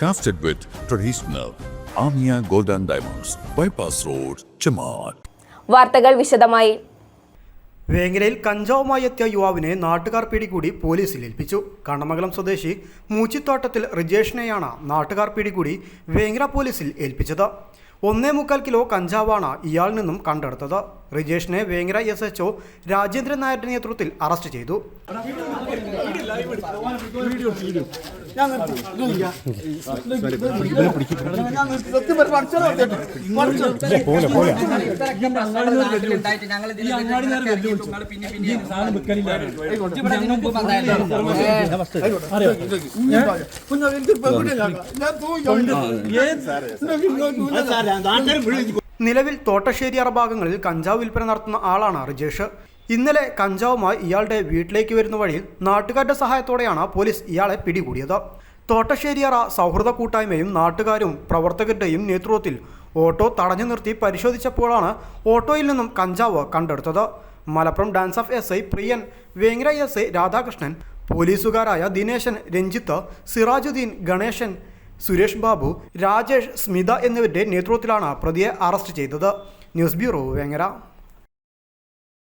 Crafted with traditional Amia Golden Diamonds, Bypass Road, Chamar. വാർത്തകൾ വിശദമായി. വേങ്ങരയിൽ കഞ്ചാവുമായി എത്തിയ യുവാവിനെ നാട്ടുകാർ പിടികൂടി പോലീസിൽ ഏൽപ്പിച്ചു. കണ്ണമംഗലം സ്വദേശി മൂച്ചിത്തോട്ടത്തിൽ റിജേഷിനെയാണ് നാട്ടുകാർ പിടികൂടി വേങ്ങര പോലീസിൽ ഏൽപ്പിച്ചത്. ഒന്നേ മുക്കാൽ കിലോ കഞ്ചാവാണ് ഇയാളിൽ നിന്നും കണ്ടെടുത്തത്. റിജേഷിനെ വേങ്ങര എസ് എച്ച് രാജേന്ദ്രൻ നായരുടെ നേതൃത്വത്തിൽ അറസ്റ്റ് ചെയ്തു. നിലവിൽ തോട്ടശ്ശേരി അറഭാഗങ്ങളിൽ കഞ്ചാവ് വിൽപ്പന നടത്തുന്ന ആളാണ് റിജേഷ്. ഇന്നലെ കഞ്ചാവുമായി ഇയാളുടെ വീട്ടിലേക്ക് വരുന്ന വഴിയിൽ നാട്ടുകാരുടെ സഹായത്തോടെയാണ് പോലീസ് ഇയാളെ പിടികൂടിയത്. തോട്ടശ്ശേരിയറ സൗഹൃദ കൂട്ടായ്മയും നാട്ടുകാരും പ്രവർത്തകരുടെയും നേതൃത്വത്തിൽ ഓട്ടോ തടഞ്ഞു നിർത്തി പരിശോധിച്ചപ്പോഴാണ് ഓട്ടോയിൽ നിന്നും കഞ്ചാവ് കണ്ടെടുത്തത്. Malappuram DANSAF S I Priyan Vengara S I Radhakrishnan പോലീസുകാരായ Dineshan Ranjith Sirajuddin Ganeshan Suresh Babu Rajesh Smitha എന്നിവരുടെ നേതൃത്വത്തിലാണ് പ്രതിയെ അറസ്റ്റ് ചെയ്തത്. News bureau Vengara.